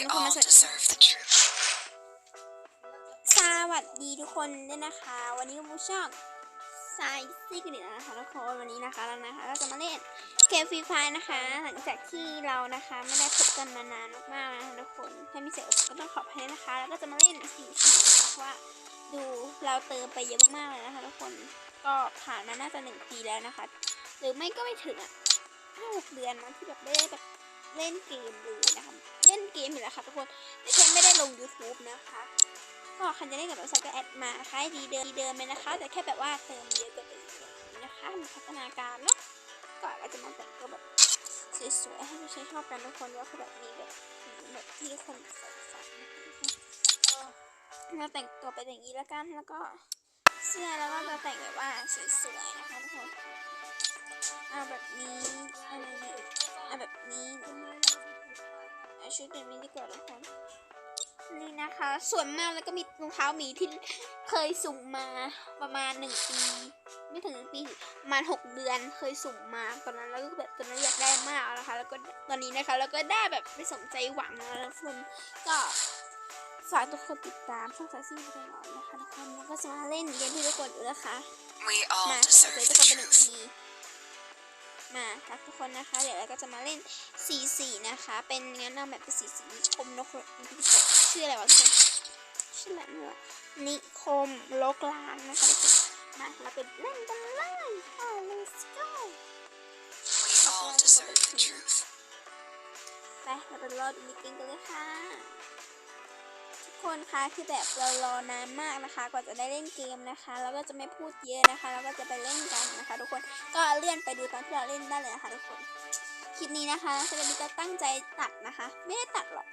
ทุกคนมาสวัสดี deserve the truth. สวัสดีทุกคนด้วยนะคะ วันนี้มูช่องไซซี่กันอีนะคะทุกคนวันนี้นะคะเรานะคะเราจะมาเล่นเกมฟรีไฟนะคะ หลังจากที่เรานะคะไม่ได้พบกันมานานมากๆนะคะทุกคนถ้ามีเสียงก็ต้องขออภัยนะคะ แล้วก็จะมาเล่นสีสีนะคะเพราะว่าดูเราเติมไปเยอะมากๆเลยนะคะทุกคนก็ผ่านมาน่าจะหนึ่งปีแล้วนะคะ หรือไม่ก็ไม่ถึงอะห้าหกเดือนมั้งที่แบบได้แบบ เล่นเกมเลยนะคะเล่นเกมอยู่แล้วค่ะทุกคนแต่แค่ไม่ได้ลง YouTube นะคะก็ใครจะเล่นกับเราใช้ก็แอดมานะคะดีเดิมดีเดิมเลยนะคะ แต่แค่แบบว่าเติมเยอะกว่าเดิมนี้นะคะมีพัฒนาการเนาะก็อาจะมาแต่งตัวแบบสวยๆให้ผู้ใช้ชอบกันทุกคนว่าคือแบบมีแบบแบบที่ทุกคนใส่ใส่เราแต่งตัวเป็นอย่างนี้แล้วกันแล้วก็เสื้อแล้วก็จะแต่งแบบว่าสวยๆนะคะทุกคนเอาแบบนี้อะไรเนี่ยเอาแบบนี้ ชุดแบบนี้ดีกว่าทุกคน นี่นะคะส่วนมากแล้วก็มีรองเท้าหมีที่เคยสุ่มมาประมาณหนึ่งปี ไม่ถึงหนึ่งปีประมาณหกเดือนเคยสุ่มมาตอนนั้นแล้วก็แบบตอนนั้นอยากได้มากนะคะ แล้วก็ตอนนี้นะคะแล้วก็ได้แบบไม่สมใจหวังแล้วนะทุกคนก็ฝากทุกคนติดตามช่องซาซี่ไปก่อนนะคะทุกคนแล้วก็จะมาเล่นเกมที่ทุกคนดูนะคะ We all มาขอ deserve เจอทุก the คนเป็นหนึ่ง truth. ที มาครับทุกคนนะคะ เดี๋ยวเราก็จะมาเล่นสีสีนะคะ เป็นงานนำแบบเป็นสีสีนิคมนกชื่ออะไรวะทุกคนชื่ออะไรไม่รู้อะนิคมโลกลางนะคะทุกคนมาเราไปเล่นกันเลยค่ะ let's go We all deserve the truth. ไปเราไปรอดูมิเกนกันเลยค่ะทุก คนคะคือแบบเรารอนานมากนะคะกว่าจะได้เล่นเกมนะคะ แล้วก็จะไม่พูดเยอะนะคะ แล้วก็จะไปเล่นกันนะคะ ทุกคนก็เลื่อนไปดูตอนที่เราเล่นได้เลยนะคะทุกคนคลิปนี้นะคะจะมีก็ตั้งใจตัดนะคะ ไม่ได้ตัดหรอก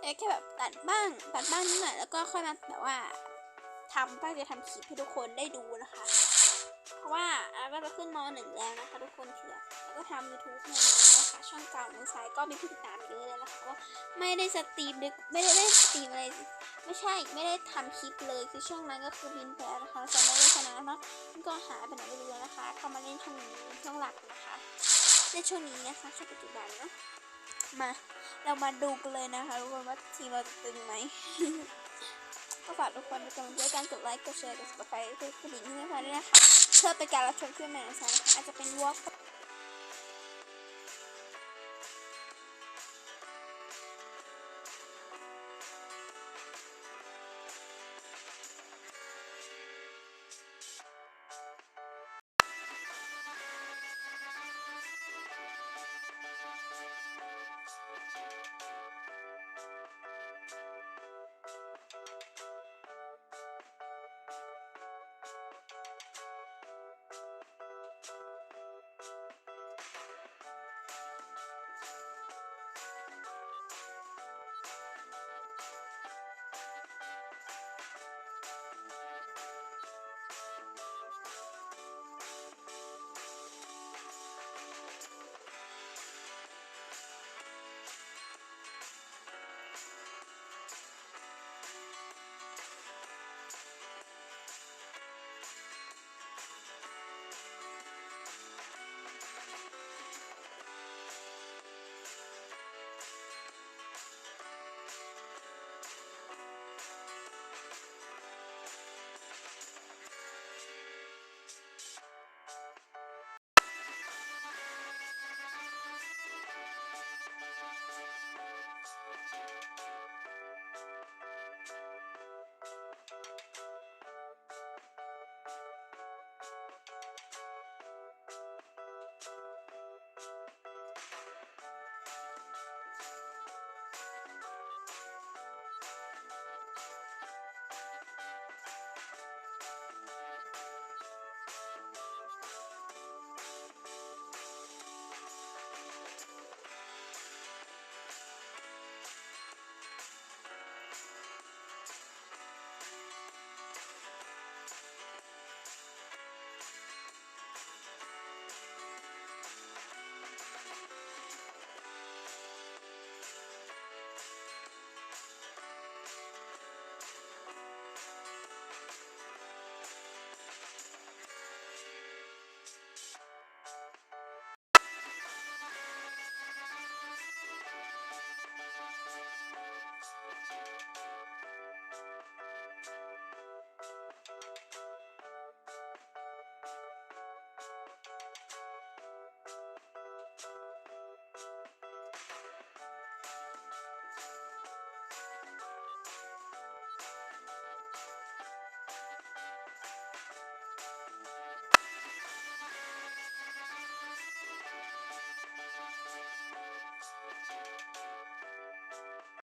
แต่แค่แบบตัดบ้างตัดบ้างนิดหน่อยแล้วก็ค่อยมาแบบว่าทำตั้งใจทำคลิปให้ทุกคนได้ดูนะคะ เพราะว่า หนึ่งแล้วนะคะทุกคนเถื่อแล้วก็ทำ YouTube มาแล้วค่ะช่องเก่ามือซ้ายก็มีผู้ติดตามเยอะเลยนะคะว่าไม่ได้สตรีมเลยไม่ได้เล่นสตรีมอะไรไม่ใช่ไม่ได้ทำคลิปเลยคือช่วงนั้นก็คือบินไปแล้วนะคะจะไม่ได้ชนะเนาะก็หายไปไหนไม่รู้นะคะเข้ามาเล่นช่องนี้ช่องหลักนะคะในช่วงนี้นะคะช่วงปัจจุบันเนาะมาเรามาดูกันเลยนะคะทุกคนว่าทีมเราจะตึงไหมก็ฝากทุกคนเป็นกำลังใจการกดไลค์กดแชร์กด subscribe กดกระดิ่งให้พวกเราด้วยนะคะ เพื่อเป็นการรับชมคลิปใหม่นนะคะอาจจะเป็นวอล์ก